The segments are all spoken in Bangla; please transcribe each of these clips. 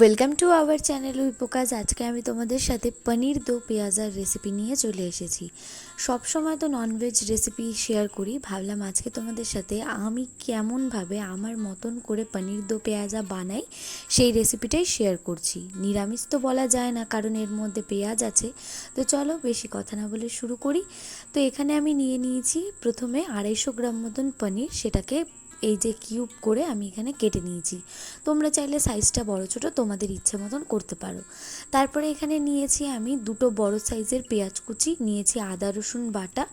ওয়েলকাম টু আওয়ার চ্যানেল উইপোকাজ আজকে আমি তোমাদের সাথে পনির দো পেঁয়াজার রেসিপি নিয়ে চলে এসেছি। সব সময় তো ননভেজ রেসিপি শেয়ার করি। ভাবলাম আজকে তোমাদের সাথে আমি কেমনভাবে আমার মতন করে পনির দো পেঁয়াজা বানাই, সেই রেসিপিটাই শেয়ার করছি। নিরামিষ তো বলা যায় না, কারণ এর মধ্যে পেঁয়াজ আছে। তো চলো বেশি কথা না বলে শুরু করি। তো এখানে আমি নিয়ে নিয়েছি প্রথমে আড়াইশো গ্রাম মতন পনির, সেটাকে এই যে কিউব করে আমি এখানে কেটে নিয়েছি। তোমরা চাইলে সাইজটা বড়, ছোট তোমাদের ইচ্ছে মতন করতে পারো। তারপরে এখানে নিয়েছি আমি দুটো বড় সাইজের পেঁয়াজ কুচি, নিয়েছি আদা, রসুন, বাটা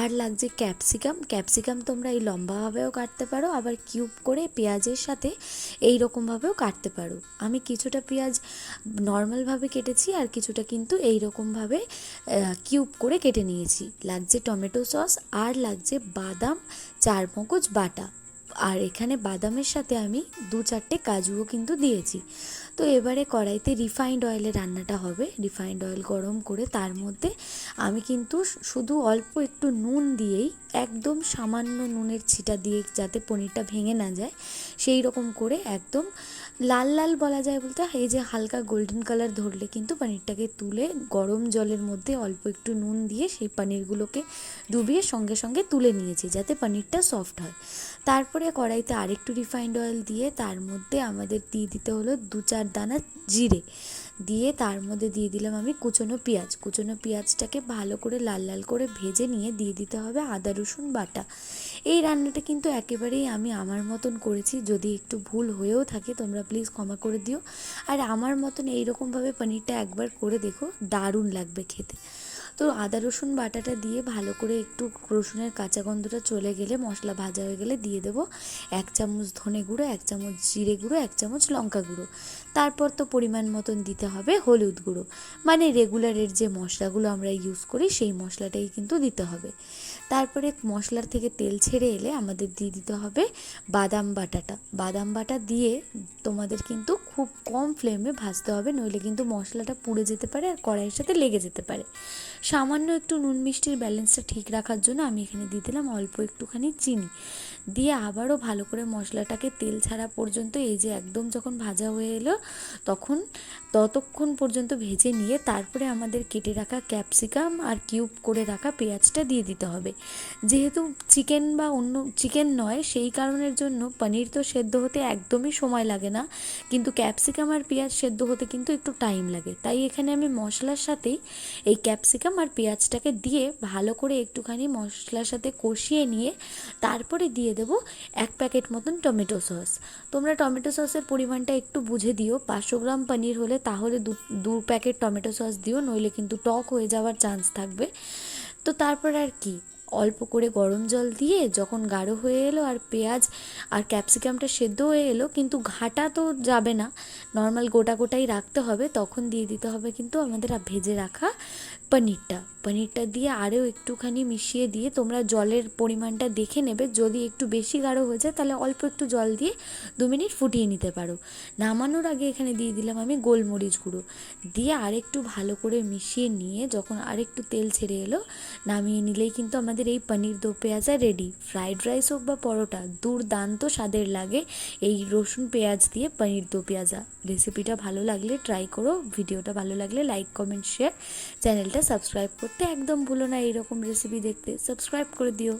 আর লাগছে ক্যাপসিকাম। ক্যাপসিকাম তোমরা এই লম্বাভাবেও কাটতে পারো, আবার কিউব করে পেঁয়াজের সাথে এই রকমভাবেও কাটতে পারো। আমি কিছুটা পেঁয়াজ নর্মালভাবে কেটেছি আর কিছুটা কিন্তু এই রকমভাবে কিউব করে কেটে নিয়েছি। লাগছে টমেটো সস আর লাগছে বাদাম চার মগজ বাটা। আর এখানে বাদামের সাথে আমি দু চারটে কাজুও কিন্তু দিয়েছি। তো এবারে কড়াইতে রিফাইন্ড অয়েলে রান্নাটা হবে। রিফাইন্ড অয়েল গরম করে তার মধ্যে আমি কিন্তু শুধু অল্প একটু নুন দিয়েই একদম সামান্য নুনের ছিটা দিয়ে যাতে পনিরটা ভেঙে না যায়, সেই রকম করে একদম লাল লাল বলা যায় বলতে, এই যে হালকা গোল্ডেন কালার ধরলে কিন্তু পনিরটাকে তুলে গরম জলের মধ্যে অল্প একটু নুন দিয়ে সেই পনিরগুলোকে ডুবিয়ে সঙ্গে সঙ্গে তুলে নিয়েছি যাতে পনিরটা সফট হয়। তারপরে কড়াইতে আরেকটু রিফাইন্ড অয়েল দিয়ে তার মধ্যে আমাদের দিয়ে দিতে হলো দু চার দানা জিরে। দিয়ে তার মধ্যে দিয়ে দিলাম আমি কুচনো পেঁয়াজ। কুচনো পেঁয়াজটাকে ভালো করে লাল লাল করে ভেজে নিয়ে দিয়ে দিতে হবে আদা, রসুন, বাটা। এই রান্নাটা কিন্তু একেবারেই আমি আমার মতন করেছি। যদি একটু ভুল হয়েও থাকে তোমরা প্লিজ ক্ষমা করে দিও। আর আমার মতন এইরকমভাবে পনিরটা একবার করে দেখো, দারুণ লাগবে খেতে। তো আদা, রসুন বাটাটা দিয়ে ভালো করে একটু রসুনের কাঁচা গন্ধটা চলে গেলে মশলা ভাজা হয়ে গেলে দিয়ে দেবো এক চামচ ধনে গুঁড়ো, এক চামচ জিরে গুঁড়ো, এক চামচ লঙ্কা গুঁড়ো। তারপর তো পরিমাণ মতন দিতে হবে হলুদ গুঁড়ো। মানে রেগুলারের যে মশলাগুলো আমরা ইউজ করি সেই মশলাটাই কিন্তু দিতে হবে। তারপরে মশলার থেকে তেল ছেড়ে এলে আমাদের দিয়ে দিতে হবে বাদাম বাটাটা। বাদাম বাটা দিয়ে তোমাদের কিন্তু খুব কম ফ্লেমে ভাজতে হবে, নইলে কিন্তু মশলাটা পুড়ে যেতে পারে আর কড়াইয়ের সাথে লেগে যেতে পারে। সামান্য একটু নুন মিষ্টির ব্যালেন্সটা ঠিক রাখার জন্য আমি এখানে দিয়ে দিলাম অল্প একটুখানি চিনি। দিয়ে আবারও ভালো করে মশলাটাকে তেল ছাড়া পর্যন্ত এই যে একদম যখন ভাজা হয়ে এলো, তখন ততক্ষণ পর্যন্ত ভেজে নিয়ে তারপরে আমাদের কেটে রাখা ক্যাপসিকাম আর কিউব করে রাখা পেঁয়াজটা দিয়ে দিতে হবে। যেহেতু চিকেন বা অন্য চিকেন নয়, সেই কারণের জন্য পনির তো সেদ্ধ হতে একদমই সময় লাগে না। কিন্তু ক্যাপসিকাম আর পেঁয়াজ সেদ্ধ হতে কিন্তু একটু টাইম লাগে। তাই এখানে আমি মশলার সাথেই এই ক্যাপসিকাম আর পেঁয়াজটাকে দিয়ে ভালো করে একটুখানি মশলার সাথে কষিয়ে নিয়ে তারপরে দিয়ে দেবো এক প্যাকেট মতন টমেটো সস। তোমরা টমেটো সসের পরিমাণটা একটু বুঝে দিও। পাঁচশো গ্রাম পনির হলে তাহলে দু দু প্যাকেট টমেটো সস দিও, নইলে কিন্তু টক হয়ে যাওয়ার চান্স থাকবে। তো তারপর আর কি? অল্প করে গরম জল দিয়ে যখন গাঢ় হয়ে এলো আর পেঁয়াজ আর ক্যাপসিকামটা সেদ্ধ হয়ে এলো, কিন্তু ঘাটা তো যাবে না। নর্মাল গোটা গোটাই রাখতে হবে, তখন দিয়ে দিতে হবে কিন্তু আমাদের আর ভেজে রাখা পনিরটা। পনিরটা দিয়ে আরও একটুখানি মিশিয়ে দিয়ে তোমরা জলের পরিমাণটা দেখে নেবে। যদি একটু বেশি গাঢ় হয়ে যায়, তাহলে অল্প একটু জল দিয়ে দু মিনিট ফুটিয়ে নিতে পারো। নামানোর আগে এখানে দিয়ে দিলাম আমি গোলমরিচ গুঁড়ো। দিয়ে আরেকটু ভালো করে মিশিয়ে নিয়ে যখন আরেকটু তেল ছেড়ে এলো, নামিয়ে নিলেই কিন্তু আমাদের এই পনির দো পেঁয়াজা রেডি ফ্রাইড রাইস হোক বা পরোটা, দুর্দান্ত স্বাদের লাগে এই রসুন পেঁয়াজ দিয়ে পনির দো পেঁয়াজা। রেসিপিটা ভালো লাগলে ট্রাই করো ভিডিওটা ভালো লাগলে লাইক কমেন্ট শেয়ার চ্যানেলটা সাবস্ক্রাইব করতে একদম ভুলো না, এইরকম রেসিপি দেখতে। সাবস্ক্রাইব করে দিও।